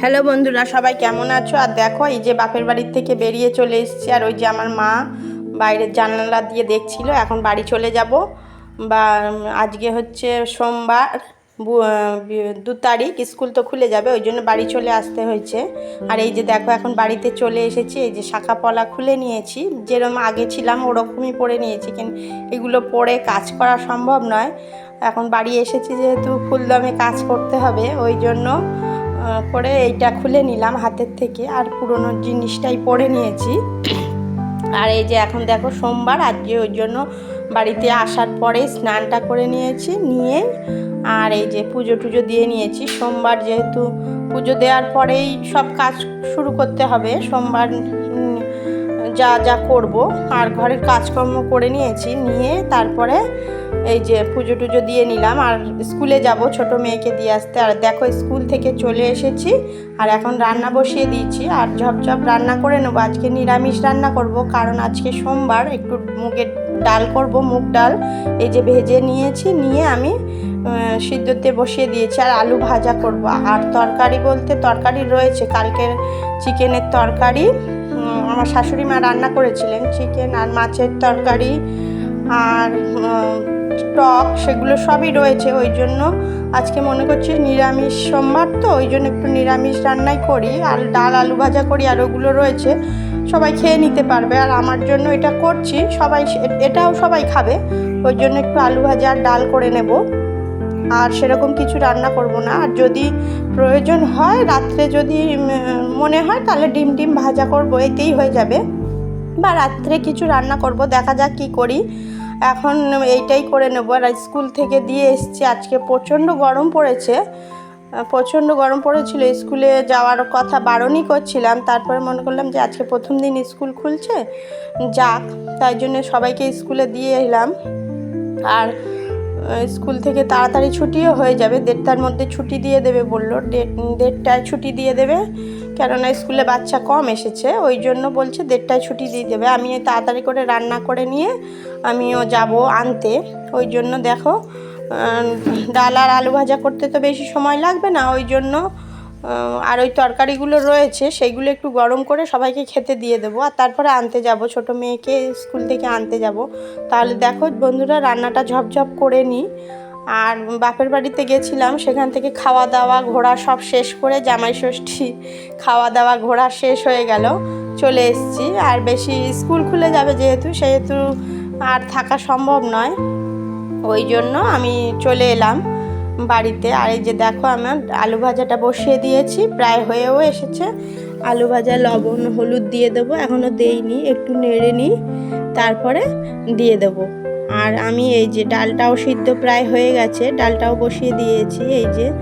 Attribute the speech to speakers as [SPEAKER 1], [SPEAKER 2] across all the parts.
[SPEAKER 1] Hello বন্ধুরা, সবাই কেমন আছো? আর দেখো, এই যে বাপের বাড়ির থেকে বেরিয়ে চলে এসেছি, আর ওই যে আমার মা বাইরের জানালা দিয়ে দেখছিল, এখন বাড়ি চলে যাব। বা আজকে হচ্ছে সোমবার দু তারিখ, স্কুল তো খুলে যাবে, ওই জন্য বাড়ি চলে আসতে হয়েছে। আর এই যে দেখো, এখন বাড়িতে চলে এসেছি, এই যে শাখা পলা খুলে নিয়েছি যেরকম আগে ছিলাম ওরকমই পরে নিয়েছি কিন্তু এগুলো পরে কাজ করা সম্ভব নয়। এখন বাড়ি এসেছি যেহেতু, ফুলদমে কাজ করতে হবে, ওই জন্য করে এইটা খুলে নিলাম হাতের থেকে। আর পুরনো জিনিসটাই পরে নিয়েছি। আর এই যে এখন দেখো সোমবার, আজকে ওই জন্য বাড়িতে আসার পরে স্নানটা করে নিয়েছি, নিয়ে আর এই যে পুজো টুজো দিয়ে নিয়েছি। সোমবার যেহেতু পুজো দেওয়ার পরেই সব কাজ শুরু করতে হবে। সোমবার যা যা করব। আর ঘরের কাজকর্ম করে নিয়েছি, নিয়ে তারপরে এই যে পুজো টুজো দিয়ে নিলাম। আর স্কুলে যাব ছোট মেয়েকে দিয়ে আসতে। আর দেখো স্কুল থেকে চলে এসেছি। আর এখন রান্না বসিয়ে দিয়েছি। আর ঝপঝপ রান্না করে নেব। আজকে নিরামিষ রান্না করব। কারণ আজকে সোমবার, একটু মুগের ডাল করব, মুগ ডাল। এই যে ভেজে নিয়েছি, নিয়ে আমি সিদ্ধতে বসিয়ে দিয়েছি। আর আলু ভাজা করব। আর তরকারি বলতে তরকারি রয়েছে। কালকের চিকেনের তরকারি। আমার শাশুড়ি মা রান্না করেছিলেন চিকেন আর মাছের তরকারি আর টক সেগুলো সবই রয়েছে, ওই জন্য আজকে মনে করছি নিরামিষ সোমবার তো, ওই জন্য একটু নিরামিষ রান্নাই করি, আর ডাল, আলু ভাজা করি, আর ওগুলো রয়েছে, সবাই খেয়ে নিতে পারবে, আর আমার জন্য এটা করছি, সবাই এটাও সবাই খাবে, ওই জন্য একটু আলু ভাজা আর ডাল করে নেব। আর সেরকম কিছু রান্না করব না। আর যদি প্রয়োজন হয়, রাত্রে যদি মনে হয়, তাহলে ডিম ডিম ভাজা করব, এতেই হয়ে যাবে। বা রাত্রে কিছু রান্না করব, দেখা যাক কি করি। এখন এইটাই করে নেব। আর স্কুল থেকে দিয়ে এসছি। আজকে প্রচণ্ড গরম পড়েছে। প্রচণ্ড গরম পড়েছিল। স্কুলে যাওয়ার কথা বারণই করছিলাম। তারপরে মনে করলাম যে, আজকে প্রথম দিন স্কুল খুলছে। যাক, তাই জন্য সবাইকে স্কুলে দিয়ে এলাম। আর স্কুল থেকে তাড়াতাড়ি ছুটিও হয়ে যাবে। দেড়টার মধ্যে ছুটি দিয়ে দেবে বলল। দেড় দেড়টায় ছুটি দিয়ে দেবে। কেননা স্কুলে বাচ্চা কম এসেছে, ওই জন্য বলছে দেড়টায় ছুটি দিয়ে দেবে। আমি তাড়াতাড়ি করে রান্না করে নিয়ে আমিও যাব আনতে। ওই জন্য দেখো ডাল আর আলু ভাজা করতে তো বেশি সময় লাগবে না। ওই জন্য আর ওই তরকারিগুলো রয়েছে, সেইগুলো একটু গরম করে সবাইকে খেতে দিয়ে দেবো। আর তারপরে আনতে যাব, ছোট মেয়েকে স্কুল থেকে আনতে যাব। তাহলে দেখো বন্ধুরা, রান্নাটা ঝপঝপ করে নিই। আর বাপের বাড়িতে গেছিলাম, সেখান থেকে খাওয়া দাওয়া, ঘোরা সব শেষ করে জামাই ষষ্ঠী খাওয়া দাওয়া, ঘোরা শেষ হয়ে গেল, চলে এসেছি। আর বেশি স্কুল খুলে যাবে যেহেতু, সেহেতু আর থাকা সম্ভব নয়। ওই জন্য আমি চলে এলাম। বাড়িতে। আর এই যে দেখো, আমার আলু ভাজাটা বসিয়ে দিয়েছি। প্রায় হয়েও এসেছে। আলু ভাজা, লবণ, হলুদ দিয়ে দেবো। এখনও দেইনি, একটু নেড়ে নিই, তারপরে দিয়ে দেবো। আর আমি এই যে ডালটাও সিদ্ধ প্রায় হয়ে গেছে, ডালটাও বসিয়ে দিয়েছি। এই যে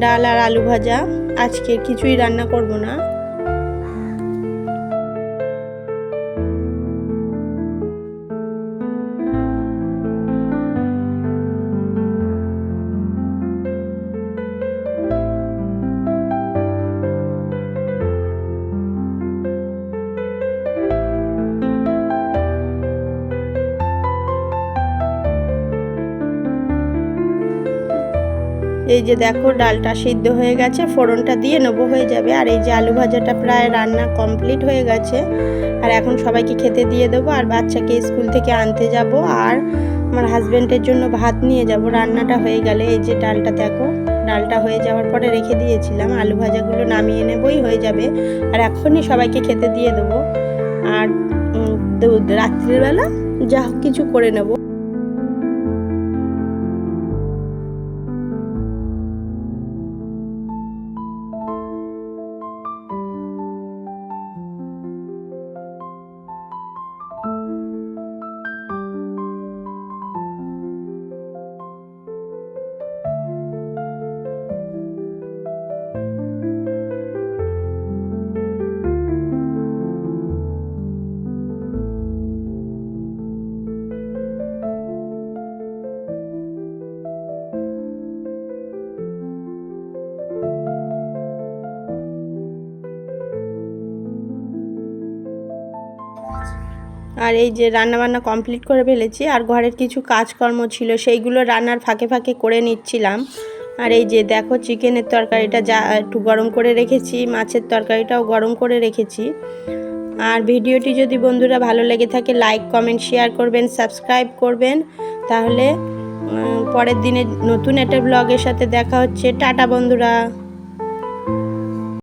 [SPEAKER 1] ডাল আর আলু ভাজা, আজকে কিছুই রান্না করব না। এই যে দেখো, ডালটা সিদ্ধ হয়ে গেছে, ফোড়নটা দিয়ে নেব হয়ে যাবে। আর এই যে আলু ভাজাটা প্রায় রান্না কমপ্লিট হয়ে গেছে। আর এখন সবাইকে খেতে দিয়ে দেবো, আর বাচ্চাকে স্কুল থেকে আনতে যাব, আর আমার হাজব্যান্ডের জন্য ভাত নিয়ে যাব। রান্নাটা হয়ে গেলে এই যে ডালটা দেখো, ডালটা হয়ে যাওয়ার পরে রেখে দিয়েছিলাম। আলু ভাজাগুলো নামিয়ে নেবই হয়ে যাবে। আর এখনই সবাইকে খেতে দিয়ে দেবো। আর রাত্রিবেলা যা কিছু করে নেব। আর এই যে রান্নাবান্না কমপ্লিট করে ফেলেছি, আর ঘরের কিছু কাজকর্ম ছিল, সেইগুলো রান্নার ফাঁকে ফাঁকে করে নিচ্ছিলাম। আর এই যে দেখো চিকেনের তরকারিটা যা একটু গরম করে রেখেছি, মাছের তরকারিটাও গরম করে রেখেছি। আর ভিডিওটি যদি বন্ধুরা ভালো লেগে থাকে, লাইক, কমেন্ট, শেয়ার করবেন, সাবস্ক্রাইব করবেন। তাহলে পরের দিনে নতুন একটা ব্লগের সাথে দেখা হচ্ছে। টাটা বন্ধুরা।